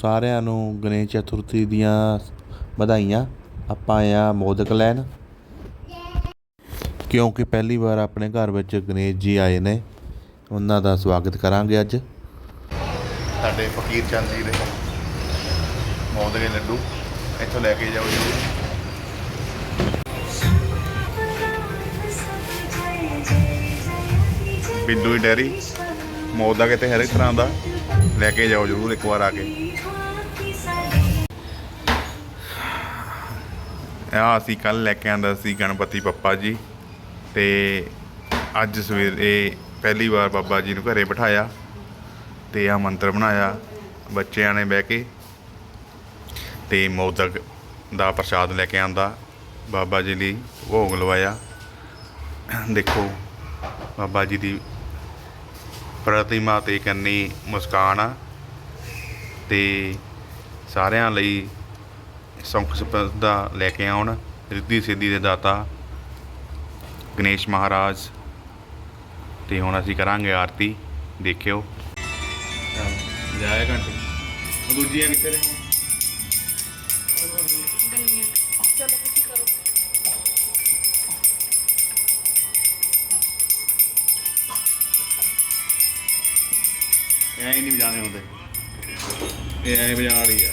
ਸਾਰਿਆਂ ਨੂੰ ਗਣੇਸ਼ ਚਤੁਰਥੀ ਦੀਆਂ ਵਧਾਈਆਂ। ਆਪਾਂ ਆਏ ਮੋਦਕ ਲੈਣ। ਕਿਉਂਕਿ ਪਹਿਲੀ ਵਾਰ ਆਪਣੇ ਘਰ ਵਿੱਚ ਗਣੇਸ਼ ਜੀ ਆਏ ਨੇ, ਉਹਨਾਂ ਦਾ ਸਵਾਗਤ ਕਰਾਂਗੇ ਅੱਜ। ਸਾਡੇ ਫਕੀਰ ਚੰਦ ਜੀ ਦੇ ਮੌਤ ਦੇ ਲੱਡੂ, ਇੱਥੋਂ ਲੈ ਕੇ ਜਾਓ ਜੀ। ਬਿੰਦੂ ਦੀ ਡੈਰੀ ਮੌਤ ਦਾ ਕਿਤੇ ਹਰ ਇੱਕ ਤਰ੍ਹਾਂ ਦਾ ਲੈ ਕੇ ਜਾਓ ਜਰੂਰ ਇੱਕ ਵਾਰ ਆ ਕੇ। ਆ ਅਸੀਂ ਕੱਲ ਲੈ ਕੇ ਆਂਦਾ ਸੀ ਗਣਪਤੀ ਪੱਪਾ ਜੀ ਤੇ ਅੱਜ ਸਵੇਰੇ ਪਹਿਲੀ ਵਾਰ ਬਾਬਾ ਜੀ ਨੂੰ ਘਰੇ ਬਿਠਾਇਆ ਤੇ ਆ ਮੰਤਰ ਬਣਾਇਆ ਬੱਚਿਆਂ ਨੇ ਬਹਿ ਕੇ ਤੇ ਮੋਦਕ ਦਾ ਪ੍ਰਸ਼ਾਦ ਲੈ ਕੇ ਆਂਦਾ ਬਾਬਾ ਜੀ ਲਈ ਭੋਗ ਲਵਾਇਆ। ਦੇਖੋ ਬਾਬਾ ਜੀ ਦੀ ਪ੍ਰਤਿਮਾ ਤੇ ਕੰਨੀ ਮੁਸਕਾਨ ਆ ਤੇ ਸਾਰਿਆਂ ਲਈ ਸੁੱਖ ਸੰਪਦਾ ਲੈ ਕੇ ਆਉਣ। ਰਿੱਧੀ ਸਿੱਧੀ ਦੇ ਦਾਤਾ ਗਣੇਸ਼ ਮਹਾਰਾਜ। ਤੇ ਹੁਣ ਅਸੀਂ ਕਰਾਂਗੇ ਆਰਤੀ। ਦੇਖਿਓ। ਜਾਇਆ ਘੰਟੇ। ਉਹ ਦੂਜੀਆਂ ਕਿੱਥੇ ਨੇ? ਐ ਨਹੀਂ ਵਜਾਣੇ ਹੁੰਦੇ। ਇਹ ਐ ਵਜਾ ਰਹੀ ਆ।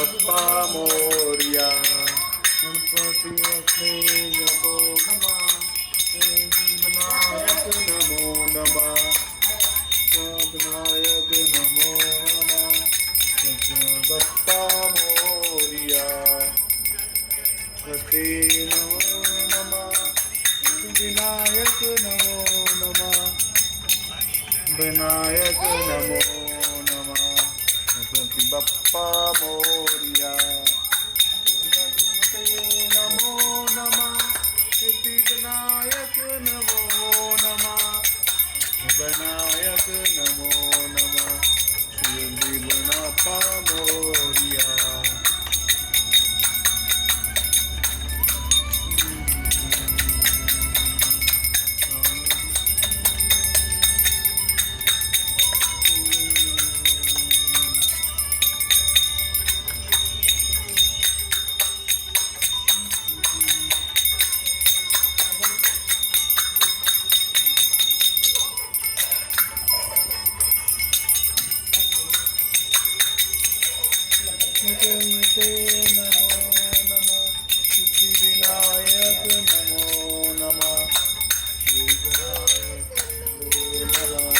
बप्पा मोरिया नायक नमो नमः नायक नमो नमः बप्पा मोरिया गणपति नमो नमः विनायक नमो नमः विनायक नमः 김밥바 모리야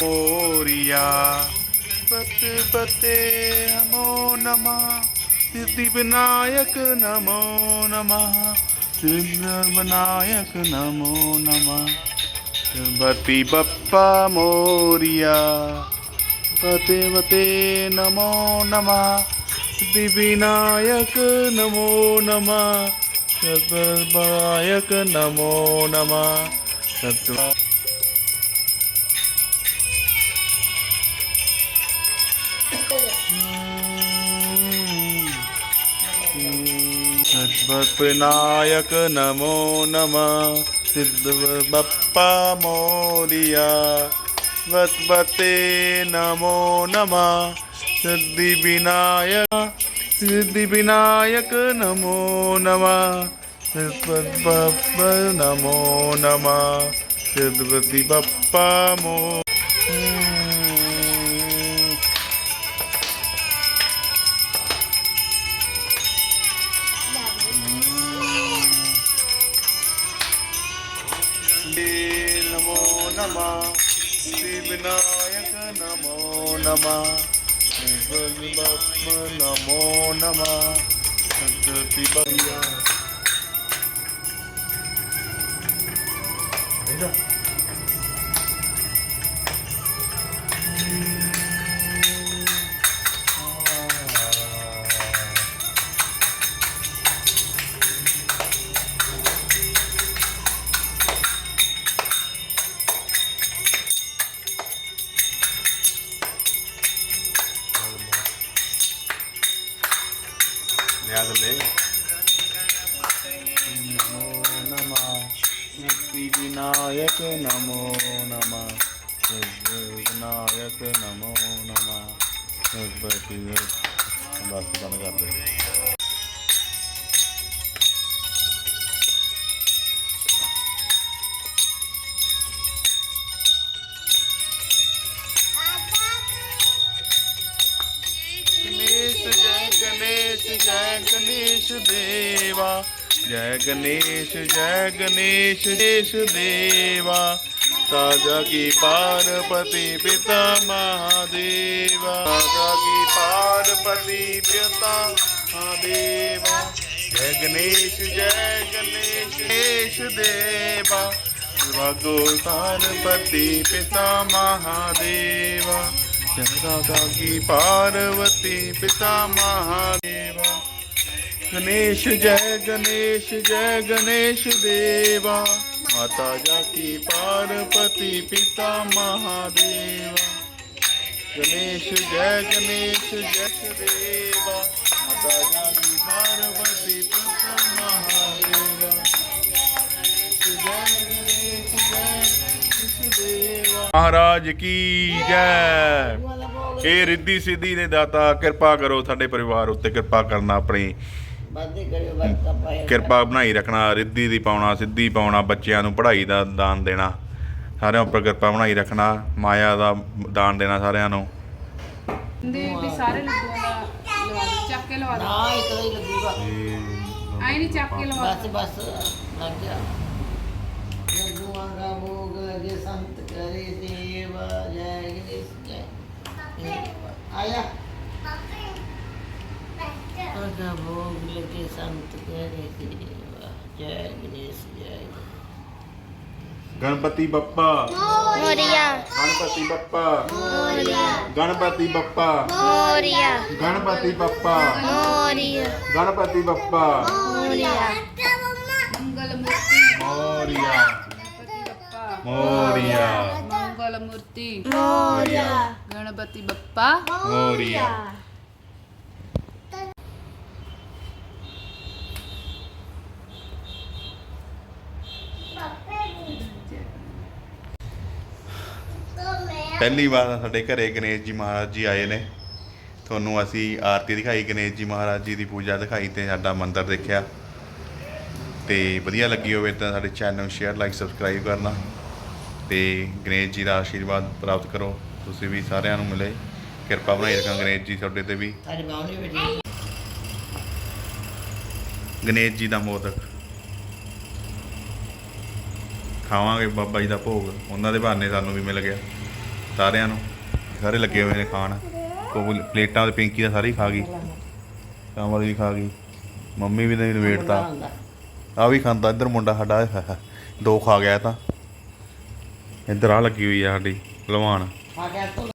போரியா பத்து பத்தே நமோ நமா சித்தி விநாயக நமோ நமா விநாயக நமோ நமா பத்தி பப்பா மோரியா பத்தே பத்தே நமோ நமா சித்தி விநாயக நமோ நமா சத்பாயக நமோ நமா சத்வா विनायक नमो नमः सिद्ध बप्पा मोरिया वत्पते नमो नमः सिद्धि विनायक सिद्धि विनायक नमो नमः सिद्ध नमो नमः सिद्धपति बप्पा मो नमः श्री विनायक नमो नमः नमो नमः संतति भैया सिद्धिविनायक नमो नमः सिद्धिविनायक नमो नमः बस कर गणेश गणेश जय गणेश देवा जय गणेश जय गणेश, देश देवा। साजा की पार्वती पिता महादेवा। साजा की पार्वती पिता महादेवा। जय गणेश जय गणेश देवा। भगो पार्वती पिता महादेवा। राधा की पार्वती पिता महादेवा। ਗਣੇਸ਼, ਜੈ ਗਣੇਸ਼ ਜੈ ਗਣੇਸ਼ ਦੇਵਾ। ਮਾਤਾ ਜਾਤੀ ਪਾਰਪਤੀ ਪਿਤਾ ਮਹਾਦੇਵਾ। ਗਣੇਸ਼, ਜੈ ਗਣੇਸ਼, ਜੈ ਦੇਵਾ। ਮਾਤਾ ਜਾਤੀ ਪਾਰਪਤੀ ਪਿਤਾ ਮਹਾਦੇਵਾ। ਜੈ ਗਣੇਸ਼ ਦੇਵਾ ਮਹਾਰਾਜ ਕੀ ਜੈ। ਇਹ ਰਿੱਧੀ ਸਿੱਧੀ ਦੇ ਦਾਤਾ, ਕਿਰਪਾ ਕਰੋ ਸਾਡੇ ਪਰਿਵਾਰ ਉੱਤੇ ਕਿਰਪਾ ਕਰਨਾ ਆਪਣੀ ਕਰਿਓ ਵਰਤਾ ਕਿਰਪਾ ਬਣਾਈ ਰੱਖਣਾ ਰਿੱਧੀ ਦੀ ਪਾਉਣਾ ਸਿੱਧੀ ਪਾਉਣਾ ਬੱਚਿਆਂ ਨੂੰ ਪੜ੍ਹਾਈ ਦਾ ਦਾਨ ਦੇਣਾ। ਸਾਰਿਆਂ ਉੱਪਰ ਕਿਰਪਾ ਬਣਾਈ ਰੱਖਣਾ ਮਾਇਆ ਦਾ ਦਾਨ ਦੇਣਾ ਸਾਰਿਆਂ ਨੂੰ। ਦੇ ਵੀ ਸਾਰੇ ਲੱਡੂਆਂ ਦਾ ਲਵਾ ਦਿਓ ਚੱਕ ਕੇ ਲਵਾ ਦਿਓ। ਨਾ ਇੱਕ ਹੀ ਲੱਗੂਗਾ। ਆਈ ਨਹੀਂ ਚੱਕ ਕੇ ਲਵਾ ਬਸ ਬਸ ਲੱਗ ਗਿਆ। ਲੱਗੂਆਂ ਦਾ ਭੋਗ ਲਗੇ ਸੰਤ ਕਰੇ ਸੇਵਾ ਜੈ ਗਣੇਸ਼ ਜੈ। ਆਇਆ। Ganpati Bappa. Moriya Ganpati Bappa. Moriya Ganpati Bappa. Moriya Ganpati Bappa. Moriya Ganpati Bappa. Moriya Mangalamurti Moriya Moriya Mangalamurti Moriya Ganpati Bappa. Moriya ਪਹਿਲੀ ਵਾਰ ਸਾਡੇ ਘਰੇ ਗਣੇਸ਼ ਜੀ ਮਹਾਰਾਜ ਜੀ ਆਏ ਨੇ। ਤੁਹਾਨੂੰ ਅਸੀਂ ਆਰਤੀ ਦਿਖਾਈ ਗਣੇਸ਼ ਜੀ ਮਹਾਰਾਜ ਜੀ ਦੀ ਪੂਜਾ ਦਿਖਾਈ ਤੇ ਸਾਡਾ ਮੰਦਿਰ ਦੇਖਿਆ। ਤੇ ਵਧੀਆ ਲੱਗੀ ਹੋਵੇ ਤਾਂ ਸਾਡੇ ਚੈਨਲ ਨੂੰ ਸ਼ੇਅਰ ਲਾਈਕ ਸਬਸਕ੍ਰਾਈਬ ਕਰਨਾ ਤੇ ਗਣੇਸ਼ ਜੀ ਦਾ ਆਸ਼ੀਰਵਾਦ ਪ੍ਰਾਪਤ ਕਰੋ। ਤੁਸੀਂ ਵੀ ਸਾਰਿਆਂ ਨੂੰ ਮਿਲੇ। ਕਿਰਪਾ ਬਣਾਈ ਰੱਖਾਂ ਗਣੇਸ਼ ਜੀ ਤੁਹਾਡੇ ਤੇ ਵੀ। ਗਣੇਸ਼ ਜੀ ਦਾ ਮੋਦਕ। ਖਾਵਾਂਗੇ ਬਾਬਾ ਜੀ ਦਾ ਭੋਗ। ਉਹਨਾਂ ਦੇ ਬਹਾਨੇ ਸਾਨੂੰ ਵੀ ਮਿਲ ਗਿਆ। ਸਾਰਿਆਂ ਨੂੰ, ਸਾਰੇ ਲੱਗੇ ਹੋਏ ਨੇ ਖਾਣ। ਕੋਲ ਪਲੇਟਾਂ ਤੇ ਪਿੰਕੀ ਦਾ ਸਾਰੀ ਖਾ ਗਈ। ਕਮਲ ਵੀ ਖਾ ਗਈ। ਮੰਮੀ ਵੀ ਨਹੀਂ ਨਵੇੜਤਾ ਆ ਵੀ ਖਾਂਦਾ, ਇੱਧਰ ਮੁੰਡਾ ਸਾਡਾ, ਦੋ ਖਾ ਗਿਆ ਇਹ ਤਾਂ। ਇੱਧਰ ਆ ਲੱਗੀ ਹੋਈ ਆ ਸਾਡੀ ਭਲਵਾਨ ਆ ਗਿਆ ਤੂੰ।